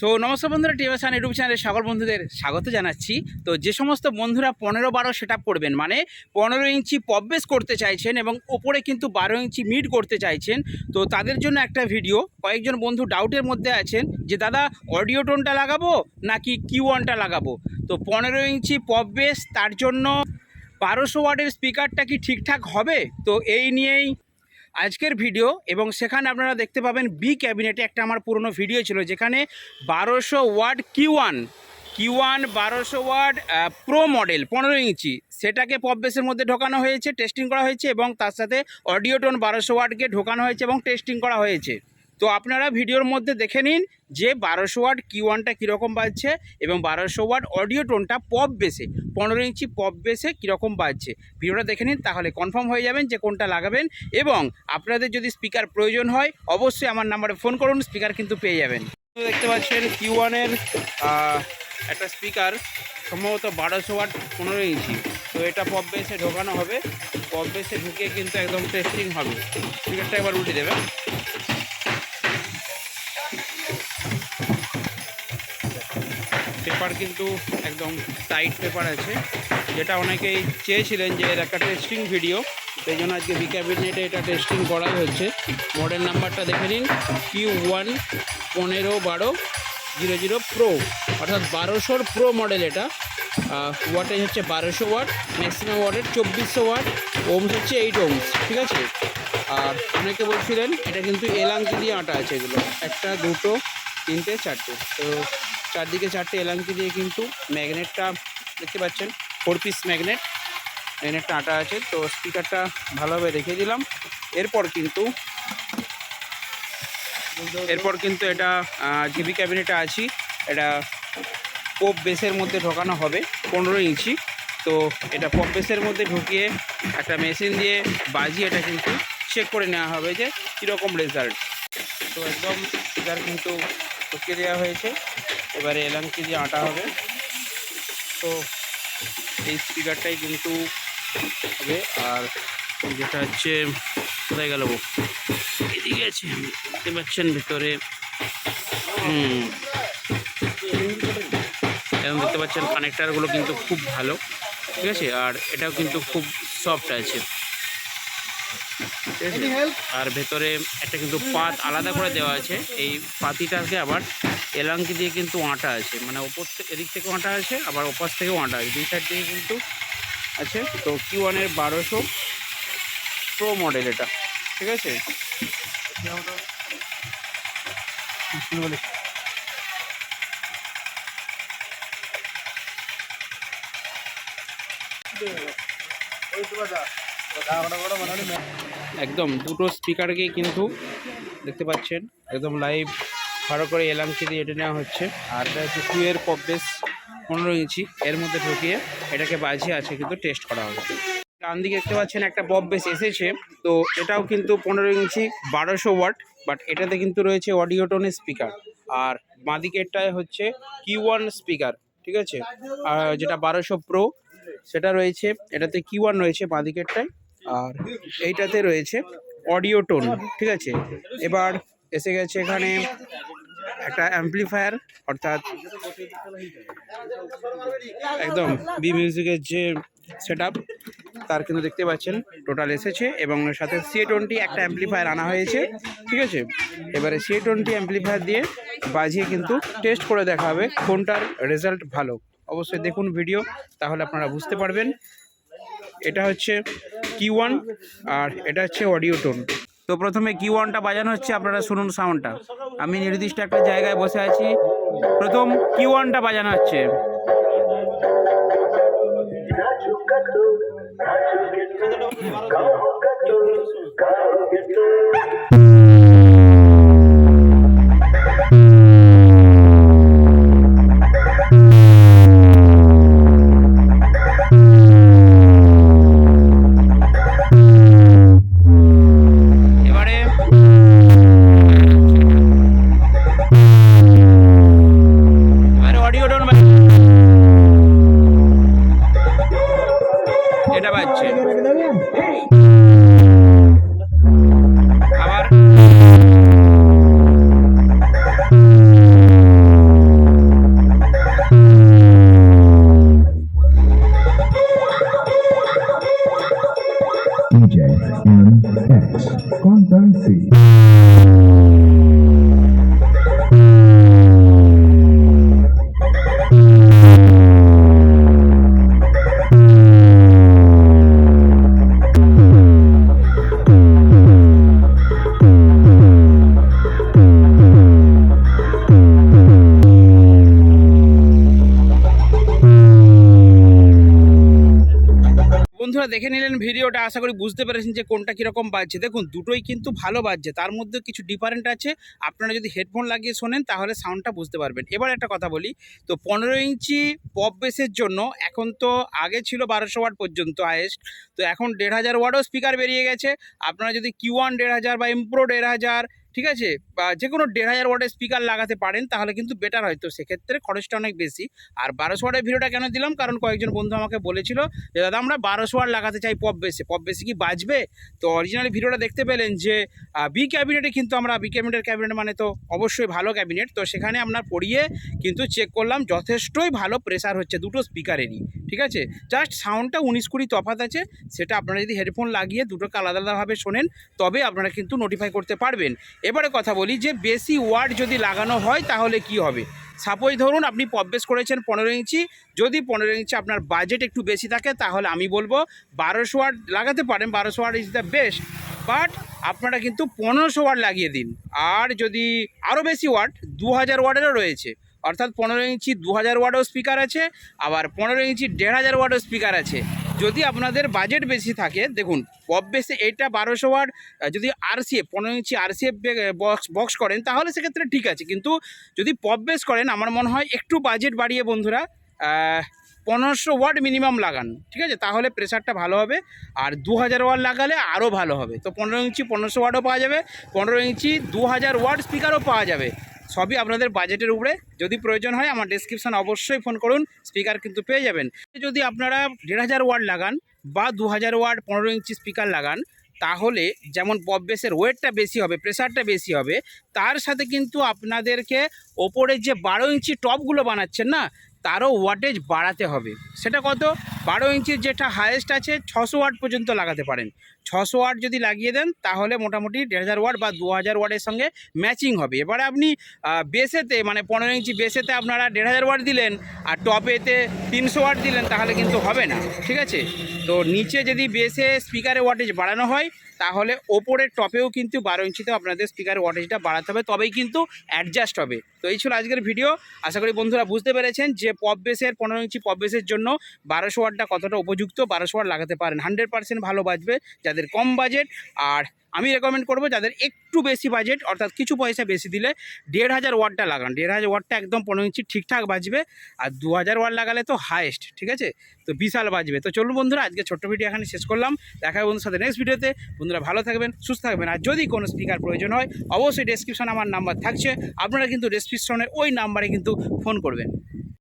So নমস্কার বন্ধুরা টিএমএসআন YouTube চ্যানেলে সকল বন্ধুদের স্বাগত জানাচ্ছি। তো যে সমস্ত বন্ধুরা পনেরো বারো সেট করবেন মানে পনেরো ইঞ্চি পববেস করতে চাইছেন এবং ওপরে কিন্তু বারো ইঞ্চি মিড করতে চাইছেন, তো তাদের জন্য একটা ভিডিও কয়েকজন বন্ধু ডাউটের মধ্যে আছেন যে, দাদা অডিও টোনটা লাগাবো নাকি কিউ ওয়ানটা লাগাবো? তো পনেরো ইঞ্চি পববেস তার জন্য বারোশো ওয়াটের স্পিকারটা কি ঠিকঠাক হবে? তো এই নিয়েই আজকের ভিডিও এবং সেখানে আপনারা দেখতে পাবেন বি ক্যাবিনেটে একটা আমার পুরনো ভিডিও ছিল, যেখানে বারোশো ওয়ার্ড কিউ ওয়ান ওয়ান বারোশো ওয়ার্ড প্রো মডেল পনেরো ইঞ্চি। সেটাকে পপ বেসের মধ্যে ঢোকানো হয়েছে টেস্টিং করা হয়েছে এবং তার সাথে অডিওটোন বারোশো ওয়াটকে ঢোকানো হয়েছে এবং টেস্টিং করা হয়েছে। তো আপনারা ভিডিওর মধ্যে দেখে নিন যে বারোশো ওয়াট কিউ ওয়ানটা কীরকম বাজছে এবং বারোশো ওয়াট অডিও টোনটা পপ বেসে পনেরো ইঞ্চি পপ বেসে কীরকম বাজছে। ভিডিওটা দেখে নিন তাহলে কনফার্ম হয়ে যাবেন যে কোনটা লাগাবেন এবং আপনাদের যদি স্পিকার প্রয়োজন হয়, অবশ্যই আমার নাম্বারে ফোন করুন স্পিকার কিন্তু পেয়ে যাবেন। দেখতে পাচ্ছেন কিউ ওয়ানের একটা স্পিকার সম্ভবত বারোশো ওয়াট পনেরো ইঞ্চি। তো এটা পপ বেসে ঢোকানো হবে। পপ বেসে ঢুকিয়ে কিন্তু একদম টেস্টিং হবে। স্পিকারটা একবার উল্টে দেবে। পেপার কিন্তু একদম টাইট পেপার আছে। যেটা অনেকেই চেয়েছিলেন যে এর একটা টেস্টিং ভিডিও সেই জন্য আজকে বি ক্যাবিনেটে এটা টেস্টিং করাই হচ্ছে। মডেল নাম্বারটা দেখে নিন। কিউ ওয়ান পনেরো বারো জিরো জিরো প্রো অর্থাৎ বারোশোর প্রো মডেল এটা। ওয়াটেজ হচ্ছে বারোশো ওয়াট ম্যাক্সিমাম ওয়াটের চব্বিশশো ওয়াট ওমস হচ্ছে এইট ওমস ঠিক আছে? আর অনেকে বলছিলেন, এটা কিন্তু এলাঙ্কি দিয়ে আটা আছে এগুলো। একটা, দুটো, তিনটে, চারটে। তো চারদিকে চারটে এলাঙ্কি দিয়ে কিন্তু ম্যাগনেটটা দেখতে পাচ্ছেন ফোর পিস ম্যাগনেট ম্যাগনেটটা আটা আছে, তো স্পিকারটা ভালোভাবে রেখে দিলাম। এরপর কিন্তু এরপর কিন্তু এটা জিবি ক্যাবিনেটে আছি, এটা পপ বেসের মধ্যে ঢোকানো হবে, পনেরো ইঞ্চি। তো এটা পপ বেসের মধ্যে ঢুকিয়ে একটা মেশিন দিয়ে বাজিয়ে এটা কিন্তু চেক করে নেওয়া হবে যে কীরকম রেজাল্ট তো একদম স্পিকার কিন্তু ঢুকিয়ে দেওয়া হয়েছে। এবারে এলাঙ্কি দিয়ে আটা হবে। তো এই স্পিকারটাই কিন্তু হবে। আর যেটা হচ্ছে, কোথায় গেল? এদিকে আছে দেখতে পাচ্ছেন ভিতরে। এবং দেখতে পাচ্ছেন কানেক্টারগুলো কিন্তু খুব ভালো, ঠিক আছে? আর এটাও কিন্তু খুব সফট আছে। ঠিক আছে আর ভেতরে একটা কিন্তু পাত আলাদা করে দেওয়া আছে। এই পাতিটাকে আবার এলাঙ্কি দিয়ে কিন্তু আটা আছে। মানে ওপর থেকে এদিক থেকেও আটা আছে আবার ওপাশ থেকেও আটা আছে। দুই সাইড থেকে কিন্তু আছে। তো কিউ ওয়ানের বারোশো প্রো মডেল এটা। ঠিক আছে? একদম দুটো স্পিকারকে কিন্তু দেখতে পাচ্ছেন। একদম লাইভ ভালো করে এলাঙ্কি দিয়ে এটা নেওয়া হচ্ছে। আর এটা হচ্ছে টুয়ের পপবেস পনেরো ইঞ্চি। এর মধ্যে ঢুকিয়ে এটাকে বাজিয়ে আছে কিন্তু টেস্ট করা হবে। ডান দিকে দেখতে পাচ্ছেন একটা বেস এসেছে। তো এটাও কিন্তু পনেরো ইঞ্চি, বারোশো ওয়াট বাট এটাতে কিন্তু রয়েছে অডিও টোনের স্পিকার আর বাঁদিকেরটায় হচ্ছে কিউ ওয়ান স্পিকার ঠিক আছে? আর যেটা বারোশো প্রো সেটা রয়েছে, এটাতে কিউ ওয়ান রয়েছে বাঁদিকেরটায়। আর এইটাতে রয়েছে অডিও টোন ঠিক আছে? এবার এসে গেছে এখানে একটা অ্যাম্পলিফায়ার অর্থাৎ একদম বি মিউজিকের যে সেট তার কিন্তু দেখতে পাচ্ছেন টোটাল এসেছে এবং সাথে সি টোয়েন্টি একটা অ্যাম্পলিফায়ার আনা হয়েছে, ঠিক আছে? এবারে সি টোয়েন্টি অ্যাম্পলিফায়ার দিয়ে বাজিয়ে কিন্তু টেস্ট করে দেখা হবে কোনটার রেজাল্ট ভালো। অবশ্যই দেখুন ভিডিও তাহলে আপনারা বুঝতে পারবেন। এটা হচ্ছে কি ওয়ান আর এটা হচ্ছে অডিও টোন তো প্রথমে কি ওয়ানটা বাজানো হচ্ছে আপনারা শুনুন সাউন্ডটা আমি নির্দিষ্ট একটা জায়গায় বসে আছি। প্রথম কি ওয়ানটা বাজানো হচ্ছে। এবারে বন্ধুরা দেখে নিলেন ভিডিওটা, আশা করি বুঝতে পেরেছেন যে কোনটা কীরকম বাজছে। দেখুন, দুটোই কিন্তু ভালো বাজছে, তার মধ্যে কিছু ডিফারেন্ট আছে। আপনারা যদি হেডফোন লাগিয়ে শোনেন, তাহলে সাউন্ডটা বুঝতে পারবেন। এবার একটা কথা বলি, তো পনেরো ইঞ্চি পপ বেসের জন্য এখন তো আগে ছিল বারোশো ওয়াট পর্যন্ত হায়েস্ট তো এখন দেড় হাজার ওয়াটও স্পিকার বেরিয়ে গেছে। আপনারা যদি কিউ ওয়ান দেড় হাজার বা এমপ্রো দেড় হাজার, ঠিক আছে? বা যে কোনো দেড় হাজার ওয়াটের স্পিকার লাগাতে পারেন, তাহলে কিন্তু বেটার হয়। তো সেক্ষেত্রে খরচটা অনেক বেশি। আর বারোশো ওয়াটের ভিডিওটা কেন দিলাম? কারণ কয়েকজন বন্ধু আমাকে বলেছিল যে, দাদা, আমরা বারোশো ওয়াট লাগাতে চাই পপ বেসে পপ বেসে কি বাজবে? তো অরিজিনালি ভিডিওটা দেখতে পেলেন যে বি ক্যাবিনেটে কিন্তু আমরা বি ক্যাবিনেটের ক্যাবিনেট মানে তো অবশ্যই ভালো ক্যাবিনেট তো সেখানে আপনার পড়িয়ে কিন্তু চেক করলাম, যথেষ্টই ভালো প্রেসার হচ্ছে দুটো স্পিকারেরই ঠিক আছে? জাস্ট সাউন্ডটা উনিশ কুড়ি তফাত আছে। সেটা আপনারা যদি হেডফোন লাগিয়ে দুটোকে আলাদা আলাদাভাবে শোনেন, তবে আপনারা কিন্তু নোটিফাই করতে পারবেন। এবারে কথা বলি যে বেশি ওয়ার্ড যদি লাগানো হয় তাহলে কি হবে? সাপোজ ধরুন আপনি পববেস করেছেন পনেরো ইঞ্চি, যদি পনেরো ইঞ্চি আপনার বাজেট একটু বেশি থাকে তাহলে আমি বলব বারোশো ওয়াট লাগাতে পারেন, বারোশো watt is the best but আপনারা কিন্তু পনেরোশো ওয়াট লাগিয়ে দিন। আর যদি আরও বেশি ওয়াট দু হাজার ওয়াটেরও রয়েছে। অর্থাৎ পনেরো ইঞ্চি দু হাজার ওয়াটও স্পিকার আছে, আবার পনেরো ইঞ্চি, দেড় হাজার ওয়াটও স্পিকার আছে। যদি আপনাদের বাজেট বেশি থাকে, দেখুন পপ বেসে এইটা বারোশো ওয়াট যদি আরসিএফ পনেরো ইঞ্চি আরসিএফ বক্স বক্স করেন, তাহলে সেক্ষেত্রে ঠিক আছে। কিন্তু যদি পপ বেস করেন, আমার মনে হয় একটু বাজেট বাড়িয়ে বন্ধুরা পনেরোশো ওয়াট মিনিমাম লাগান, ঠিক আছে? তাহলে প্রেশারটা ভালো হবে, আর দু হাজার ওয়াট লাগালে আরও ভালো হবে। তো পনেরো ইঞ্চি পনেরোশো ওয়াটও পাওয়া যাবে, পনেরো ইঞ্চি দু হাজার ওয়াট স্পিকারও পাওয়া যাবে। সবই আপনাদের বাজেটের উপরে। যদি প্রয়োজন হয়, আমার ডিসক্রিপশন অবশ্যই ফোন করুন স্পিকার কিন্তু পেয়ে যাবেন। যদি আপনারা দেড় হাজার ওয়ার্ড লাগান বা দু হাজার ওয়ার্ড পনেরো ইঞ্চি স্পিকার লাগান, তাহলে যেমন পপ বেসের ওয়েটটা বেশি হবে প্রেশারটা বেশি হবে, তার সাথে কিন্তু আপনাদেরকে ওপরে যে বারো ইঞ্চি টপগুলো বানাচ্ছেন না তারও ওয়াটেজ বাড়াতে হবে। সেটা কত? বারো ইঞ্চির যেটা হায়েস্ট আছে, ছশো ওয়াট পর্যন্ত লাগাতে পারেন। ছশো ওয়াট যদি লাগিয়ে দেন, তাহলে মোটামুটি দেড় হাজার ওয়াট বা দু হাজার ওয়াটের সঙ্গে ম্যাচিং হবে। এবারে আপনি বেসেতে মানে পনেরো ইঞ্চি বেসেতে আপনারা দেড় হাজার ওয়াট দিলেন, আর টপেতে তিনশো ওয়াট দিলেন, তাহলে কিন্তু হবে না। ঠিক আছে? তো নিচে যদি বেসে স্পিকারে ওয়াটেজ বাড়ানো হয় তাহলে ওপরের টপেও কিন্তু বারো ইঞ্চিতে আপনাদের স্পিকারের ওয়াটেজটা বাড়াতে হবে, তবেই কিন্তু অ্যাডজাস্ট হবে। তো এই ছিল আজকের ভিডিও আশা করি বন্ধুরা বুঝতে পেরেছেন যে পপ বেসের পনেরো ইঞ্চি পপ বেসের জন্য বারোশো ওয়াটটা কতটা উপযুক্ত, বারোশো ওয়াট লাগাতে পারেন। হান্ড্রেড পার্সেন্ট ভালো বাজবে যাদের কম বাজেট আর আমি রেকমেন্ড করব যাদের একটু বেশি বাজেট অর্থাৎ কিছু পয়সা বেশি দিলে দেড় হাজার ওয়াটটা লাগান। দেড় হাজার ওয়াটটা একদম পনেরো ইঞ্চি ঠিকঠাক বাজবে। আর দু হাজার ওয়াট লাগালে তো হায়েস্ট ঠিক আছে? তো বিশাল বাজবে। তো চলুন বন্ধুরা, আজকে ছোট্ট ভিডিও এখানে শেষ করলাম। দেখা হবে বন্ধুর সাথে নেক্সট ভিডিওতে। বন্ধুরা ভালো থাকবেন, সুস্থ থাকবেন। আর যদি কোনো স্পিকার প্রয়োজন হয়, অবশ্যই ডেসক্রিপশনে আমার নাম্বার থাকছে। আপনারা কিন্তু ডেসক্রিপশনে ওই নাম্বারে কিন্তু ফোন করবেন।